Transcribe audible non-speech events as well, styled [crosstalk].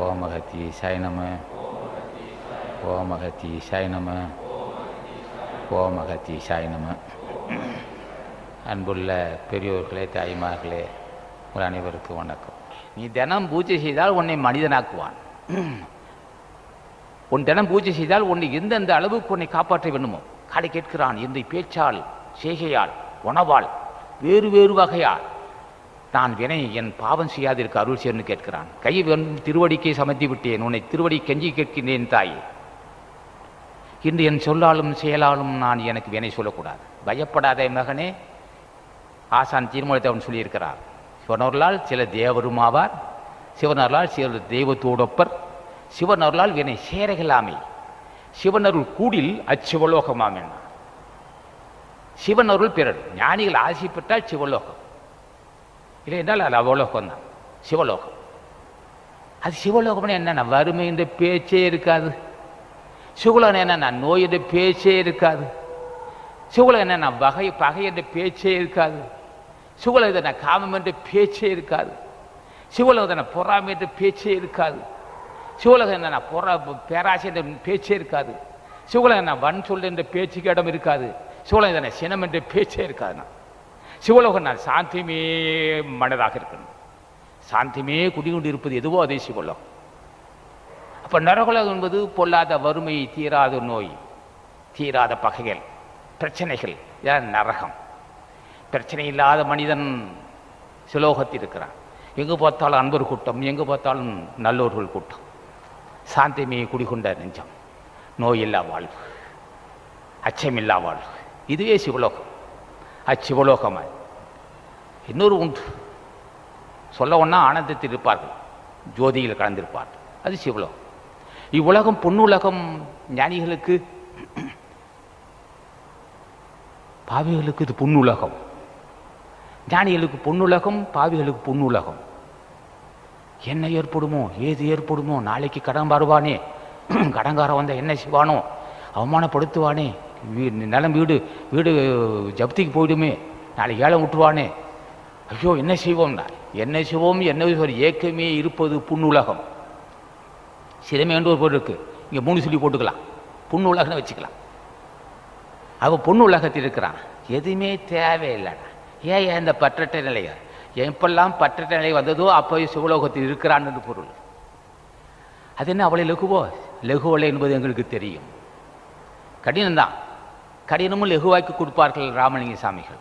ஓமகத்தி சைனம. ஓமகத்தி சைனம. ஓமகத்தி சைனம. அன்புள்ள பெரியோர்களே தாய்மார்களே உங்கள் அனைவருக்கும் வணக்கம். நீ தினம் பூஜை செய்தால் உன்னை மனிதனாக்குவான். உன் தினம் பூஜை செய்தால் உன்னை எந்தெந்த அளவுக்கு உன்னை காப்பாற்ற வேண்டுமோ காடை கேட்கிறான். இந்த பேச்சால் செய்கையால் உணவால் வேறு வேறு வகையால் நான் வினை என் பாவம் செய்யாதிருக்க அருள் சேர்ந்து கேட்கிறான். கை வெறும் திருவடிக்கை சமர்த்தி விட்டேன். உன்னை திருவடி கெஞ்சி கேட்கின்றேன் தாயே. இன்று என் சொல்லாலும் செயலாலும் நான் எனக்கு வினை சொல்லக்கூடாது. பயப்படாத மகனே. ஆசான் தீர்மானத்தை அவன் சொல்லியிருக்கிறார். சிவனொருளால் சில தேவரும் ஆவார் சிவனருளால் சில தெய்வத்தோடொப்பர். சிவனருளால் வினை சேரகலாமை சிவனருள் கூடில் அச்சிவலோகமாம் என்ன சிவனருள் பிறர். ஞானிகள் ஆசைப்பட்டால் சிவலோகம். இல்லை என்றால் அது அவலோகம் தான் சிவலோகம் அது சிவலோகம்னு என்னென்ன வறுமை என்ற பேச்சே இருக்காது சிவலோகம் என்னென்ன நோய் பேச்சே இருக்காது சிவலோகம் என்னென்ன வகை பகை என்ற பேச்சே இருக்காது சிவலோகம் என்ன காமம் என்ற பேச்சே இருக்காது சிவலோகம் என்ன பொறாமை என்ற பேச்சே இருக்காது சிவலோகம் என்ன பொறா பேராசி என்ற பேச்சே இருக்காது சிவலோகம் என்ன வன் சொல் என்ற பேச்சுக்கு இடம் இருக்காது சிவலோகம் என்ன சினம் என்ற பேச்சே இருக்காதுண்ணா சிவலோகம் நான் சாந்தியுமே மனதாக இருக்கணும். சாந்தியுமே குடிகொண்டு இருப்பது எதுவோ அதே சிவலோகம். அப்போ நரகுலகம் என்பது பொல்லாத வறுமை தீராத நோய் தீராத பகைகள் பிரச்சனைகள். இதான் நரகம். பிரச்சனை இல்லாத மனிதன் சிலோகத்தில் இருக்கிறான். எங்கே பார்த்தாலும் அன்பர் கூட்டம் எங்கே பார்த்தாலும் நல்லோர்கள் கூட்டம். சாந்தியுமே குடிகொண்ட நெஞ்சம். நோயில்லா வாழ்வு அச்சமில்லா வாழ்வு. இதுவே சிவலோகம். அச்சிவலோகமாய். இன்னொரு உண்டு. சொல்ல ஒன்றா ஆனந்தத்தில் இருப்பார்கள். ஜோதியில் கலந்திருப்பார்கள் அது சிவலோகம். இவ்வுலகம் பொன்னுலகம் ஞானிகளுக்கு பாவிகளுக்கு இது பொன்னுலகம். ஞானிகளுக்கு பொன்னுலகம் பாவிகளுக்கு பொன்னுலகம். என்ன ஏற்படுமோ ஏது ஏற்படுமோ நாளைக்கு கடன் வருவானே [clears throat] கடன்காரன் வந்தால் என்ன செய்வானோ அவமானப்படுத்துவானே. வீ நிலம் வீடு வீடு ஜப்திக்கு போயிடுமே. நாளைக்கு ஏழை விட்டுருவானே. ஐயோ என்ன செய்வோம்னா என்ன செய்வோம்? என்ன ஒரு ஏக்கமே இருப்பது புண்ணுலகம். சிறுமை என்று ஒரு பொருள் இருக்கு. இங்கே மூணு சொல்லி போட்டுக்கலாம். புண்ணு உலகம்னு வச்சுக்கலாம். அவன் பொண்ணு உலகத்தில் இருக்கிறான். எதுவுமே தேவையில்லைண்ணா ஏன் ஏன் இந்த பற்றற்ற நிலையை? எப்பெல்லாம் பற்றற்ற நிலை வந்ததோ அப்போ சிவலோகத்தில் இருக்கிறான்னு பொருள். அது என்ன அவளை லகுவோ? லகுவலை என்பது எங்களுக்கு தெரியும். கடினம்தான். கடினமும் லெகுவாக்கி கொடுப்பார்கள் ராமலிங்க சாமிகள்.